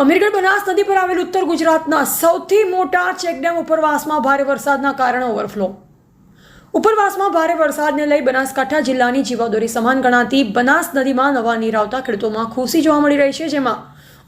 અમીરગઢ બનાસ નદી પર આવેલ ઉત્તર ગુજરાતના સૌથી મોટા ચેકડેમ ઉપરવાસમાં ભારે વરસાદના કારણે ઓવરફ્લો. ઉપરવાસમાં ભારે વરસાદને લઈ બનાસકાંઠા જિલ્લાની જીવાદોરી સમાન ગણાતી બનાસ નદીમાં નવા નીર આવતા ખેડૂતોમાં ખુશી જોવા મળી રહી છે, જેમાં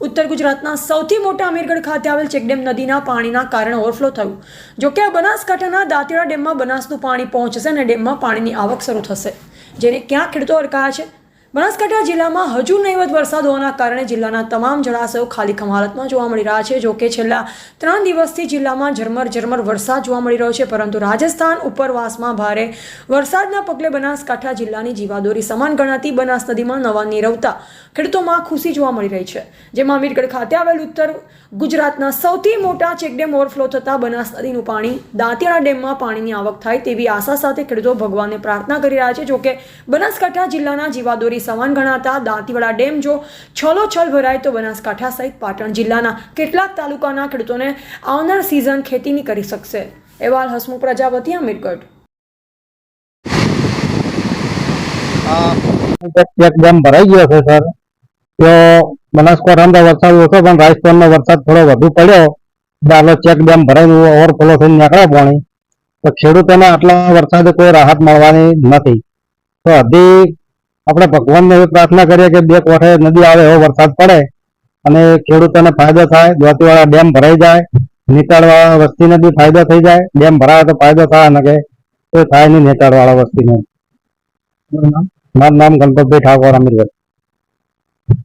ઉત્તર ગુજરાતના સૌથી મોટા અમીરગઢ ખાતે આવેલ ચેકડેમ નદીના પાણીના કારણે ઓવરફ્લો થયું. જોકે આ બનાસકાંઠાના દાંતીડા ડેમમાં બનાસનું પાણી પહોંચશે અને ડેમમાં પાણીની આવક શરૂ થશે, જેને ક્યાં ખેડૂતો અટકાયા છે? બનાસકાંઠા જિલ્લામાં હજુ નહીવત વરસાદ હોવાના કારણે જિલ્લાના તમામ જળાશયો ખાલી હાલતમાં જોવા મળી રહ્યા છે. જોકે છેલ્લા ત્રણ દિવસથી જિલ્લામાં ઝરમર ઝરમર વરસાદ જોવા મળી રહ્યો છે, પરંતુ રાજસ્થાન ઉપરવાસમાં ભારે વરસાદના પગલે બનાસકાંઠા જિલ્લાની જીવાદોરી સમાન ગણાતી બનાસ નદીમાં નવા નીરવતા ખેડૂતોમાં ખુશી જોવા મળી રહી છે. જેમાં અમીરગઢ ખાતે આવેલ ઉત્તર ગુજરાતના સૌથી મોટા ચેકડેમ ઓવરફ્લો થતાં બનાસ નદીનું પાણી દાંતીયાળા ડેમમાં પાણીની આવક થાય તેવી આશા સાથે ખેડૂતો ભગવાનને પ્રાર્થના કરી રહ્યા છે. જોકે બનાસકાંઠા જિલ્લાના જીવાદોરી સમાન ગણાતા દાંતીવાડા ડેમ જો છલોછલ ભરાય તો બનાસકાંઠા સહિત પાટણ જિલ્લાના કેટલાક તાલુકાના ખેડૂતોને આવનાર સિઝન ખેતીની કરી શકશે. એવાલ હસમુખ પ્રજાપતિ, અમીરગઢ. એક ભરાઈ ગયો છે, સર. તો બનાસકાંઠામાં વરસાદ ઓછો, પણ રાજસ્થાનનો વરસાદ થોડો વધુ પડ્યો. એટલે ચેક ડેમ ભરાઈને ઓવરફ્લો થઈને નીકળે પાણી. તો ખેડૂતોને આટલા વરસાદે કોઈ રાહત મળવાની નથી. તો હજી આપણે ભગવાનને એવી પ્રાર્થના કરીએ કે બે કોઠે નદી આવે એવો વરસાદ પડે અને ખેડૂતોને ફાયદો થાય ધોતીવાળા ડેમ ભરાઈ જાય નીચાણવાળા વસ્તીને બી ફાયદો થઈ જાય, ડેમ ભરાય તો ફાયદો થાય અને કે કોઈ થાય નહીં નીચાણવાળા વસ્તીને. મારું નામ ગણપતભાઈ ઠાકોર અમીરગઢ